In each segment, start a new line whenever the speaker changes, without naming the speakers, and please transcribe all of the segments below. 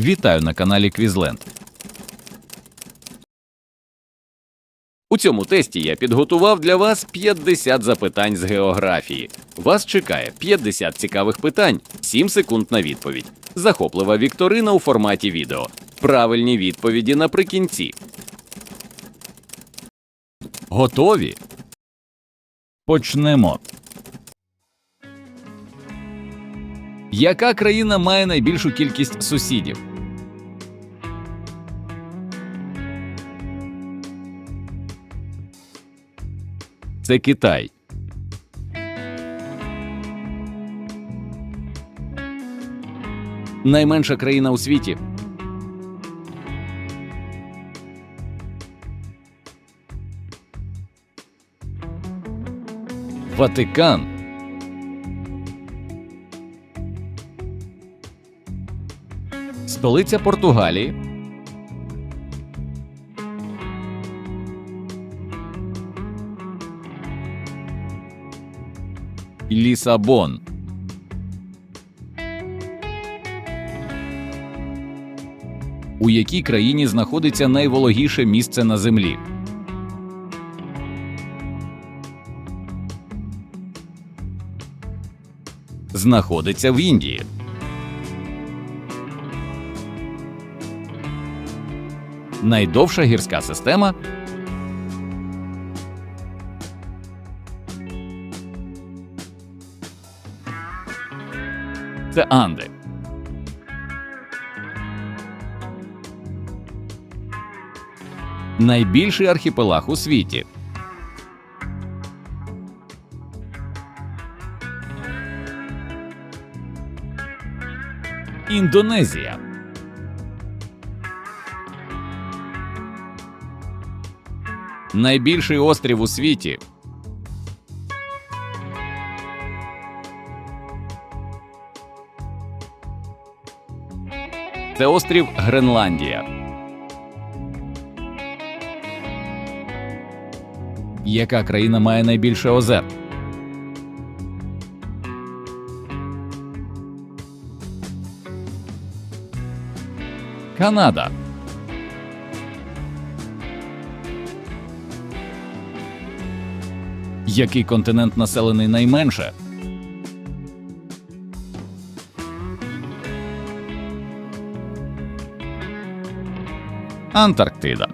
Вітаю на каналі Квізленд. У цьому тесті я підготував для вас 50 запитань з географії. Вас чекає 50 цікавих питань, 7 секунд на відповідь. Захоплива вікторина у форматі відео. Правильні відповіді наприкінці. Готові? Почнемо. Яка країна має найбільшу кількість сусідів? Це Китай. Найменша країна у світі. Ватикан. Столиця Португалії. Лісабон. У якій країні знаходиться найвологіше місце на землі? Знаходиться в Індії. Найдовша гірська система це Анди. Найбільший архіпелаг у світі. Індонезія. Найбільший острів у світі. Це острів Гренландія. Яка країна має найбільше озер? Канада. Який континент населений найменше? Антарктида.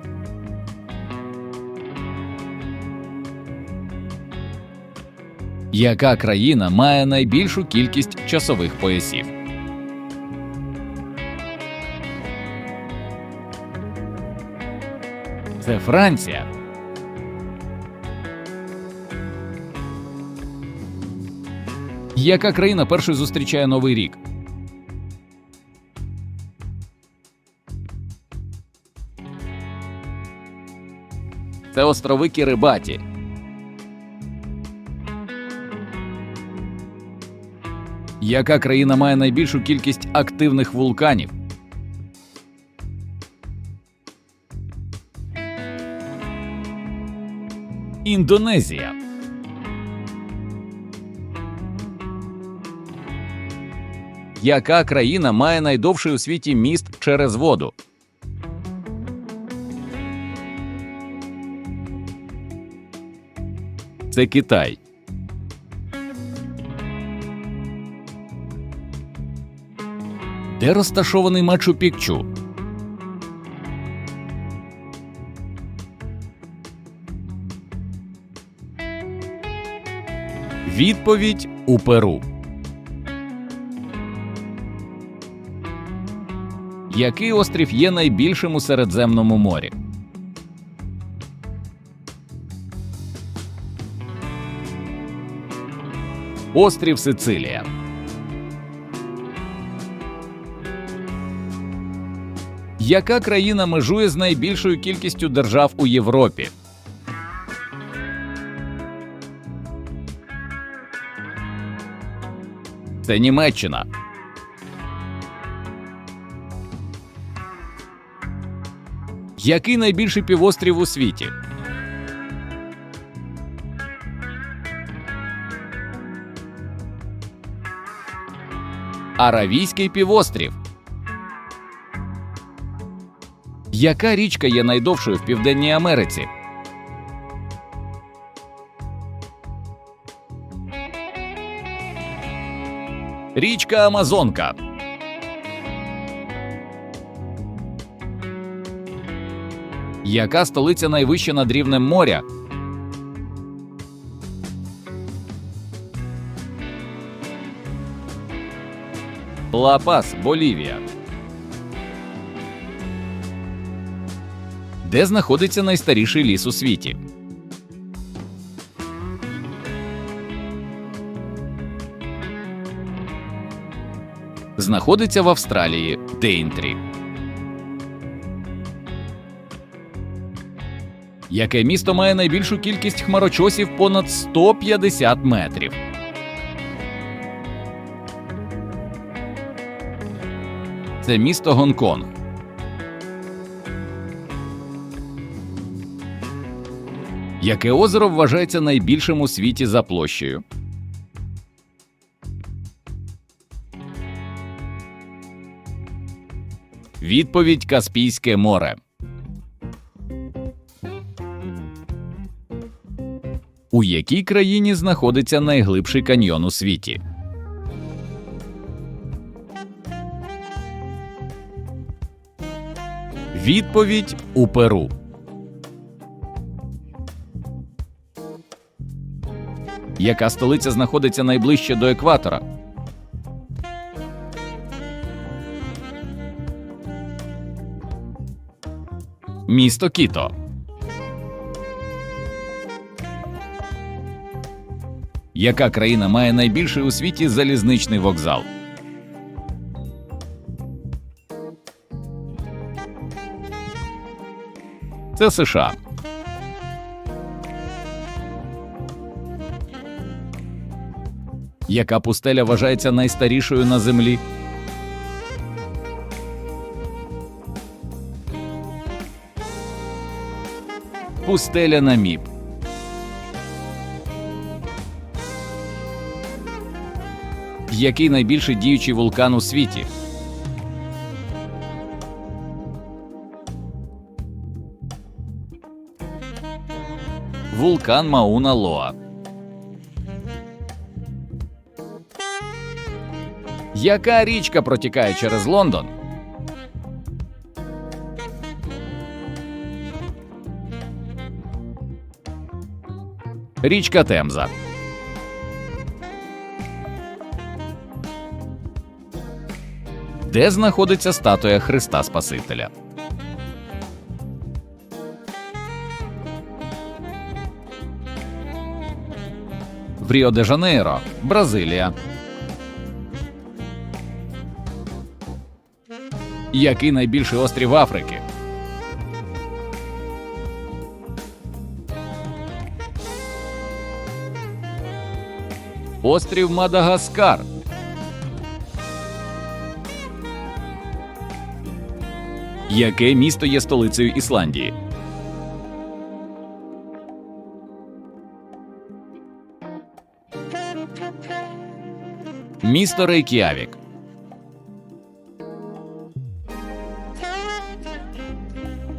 Яка країна має найбільшу кількість часових поясів? Це Франція. Яка країна першою зустрічає Новий рік? Це острови Кірибаті. Яка країна має найбільшу кількість активних вулканів? Індонезія. Яка країна має найдовший у світі міст через воду? Це Китай. Де розташований Мачу Пікчу? Відповідь у Перу. Який острів є найбільшим у Середземному морі? Острів Сицилія. Яка країна межує з найбільшою кількістю держав у Європі? Це Німеччина. Який найбільший півострів у світі? Аравійський півострів. Яка річка є найдовшою в Південній Америці? Річка Амазонка. Яка столиця найвища над рівнем моря? Ла-Пас, Болівія. Де знаходиться найстаріший ліс у світі? Знаходиться в Австралії Дейнтрі. Яке місто має найбільшу кількість хмарочосів понад 150 метрів? Це місто Гонконг. Яке озеро вважається найбільшим у світі за площею? Відповідь Каспійське море. У якій країні знаходиться найглибший каньйон у світі? Відповідь у Перу. Яка столиця знаходиться найближче до екватора? Місто Кіто. Яка країна має найбільший у світі залізничний вокзал? Це США. Яка пустеля вважається найстарішою на землі? Пустеля Наміб. Який найбільший діючий вулкан у світі? Вулкан Мауна Лоа. Яка річка протікає через Лондон? Річка Темза. Де знаходиться статуя Христа Спасителя? Ріо де Жанейро, Бразилія. Який найбільший острів Африки? Острів Мадагаскар. Яке місто є столицею Ісландії? Місто Рейк'явік.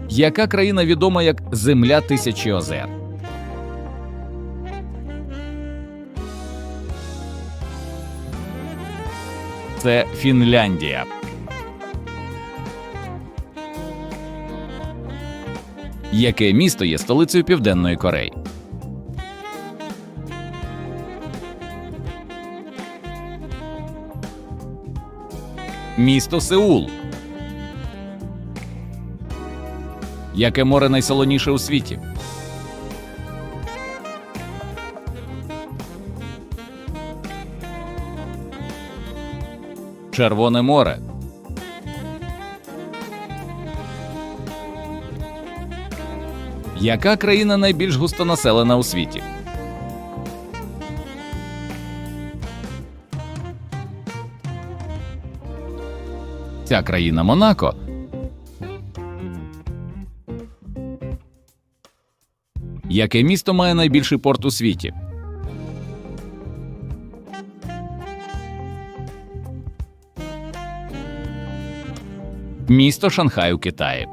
Яка країна відома як Земля тисячі озер? Це Фінляндія. Яке місто є столицею Південної Кореї? Місто Сеул. Яке море найсолоніше у світі? Червоне море. Яка країна найбільш густонаселена у світі? ця країна Монако. Яке місто має найбільший порт у світі? Місто Шанхай у Китаї.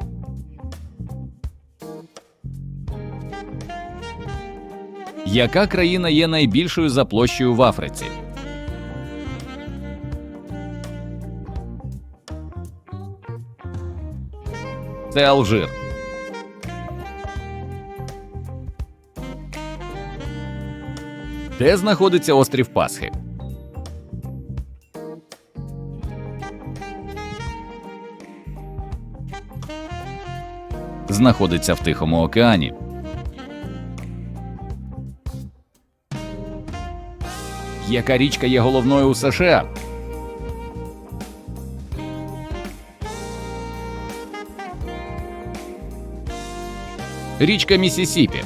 Яка країна є найбільшою за площею в Африці? Це Алжир. Де знаходиться острів Пасхи? Знаходиться в Тихому океані. Яка річка є головною у США? Річка Місісіпі.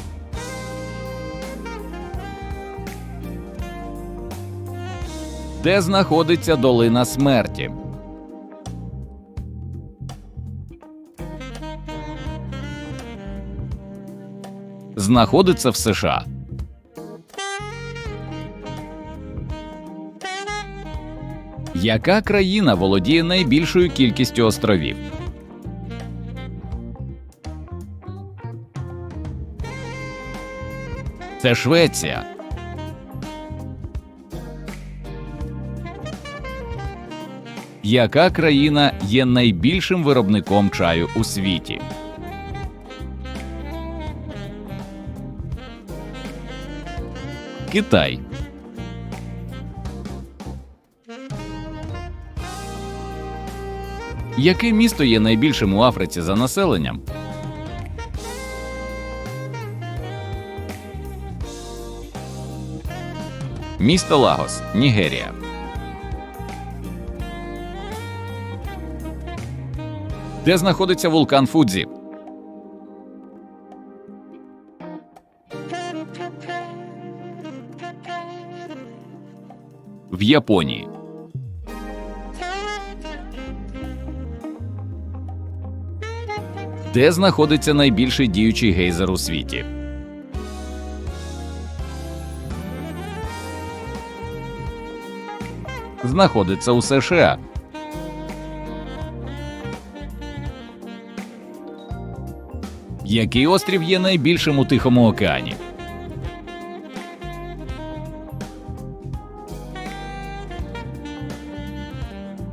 Де знаходиться долина смерті? Знаходиться в США. Яка країна володіє найбільшою кількістю островів? Це Швеція. Яка країна є найбільшим виробником чаю у світі? Китай. Яке місто є найбільшим у Африці за населенням? Місто Лагос, Нігерія. Де знаходиться вулкан Фудзі? В Японії. Де знаходиться найбільший діючий гейзер у світі? Знаходиться у США. Який острів є найбільшим у Тихому океані?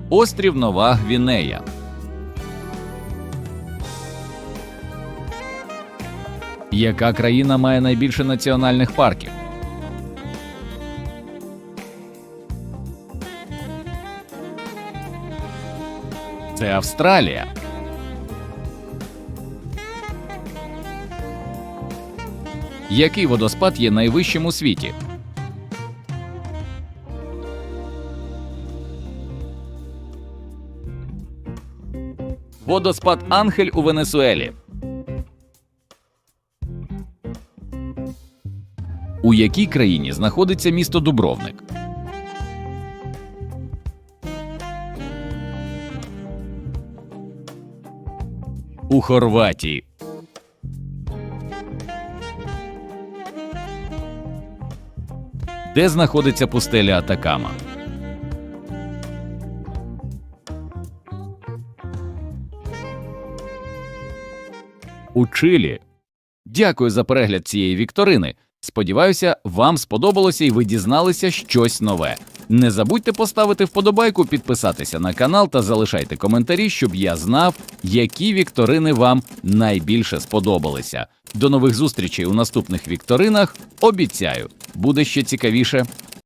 Острів Нова Гвінея. Яка країна має найбільше національних парків? Це Австралія. Який водоспад є найвищим у світі? Водоспад Анхель у Венесуелі. У якій країні знаходиться місто Дубровник? У Хорватії. Де знаходиться пустеля Атакама? У Чилі. Дякую за перегляд цієї вікторини. Сподіваюся, вам сподобалося і ви дізналися щось нове. Не забудьте поставити вподобайку, підписатися на канал та залишайте коментарі, щоб я знав, які вікторини вам найбільше сподобалися. До нових зустрічей у наступних вікторинах. Обіцяю, буде ще цікавіше.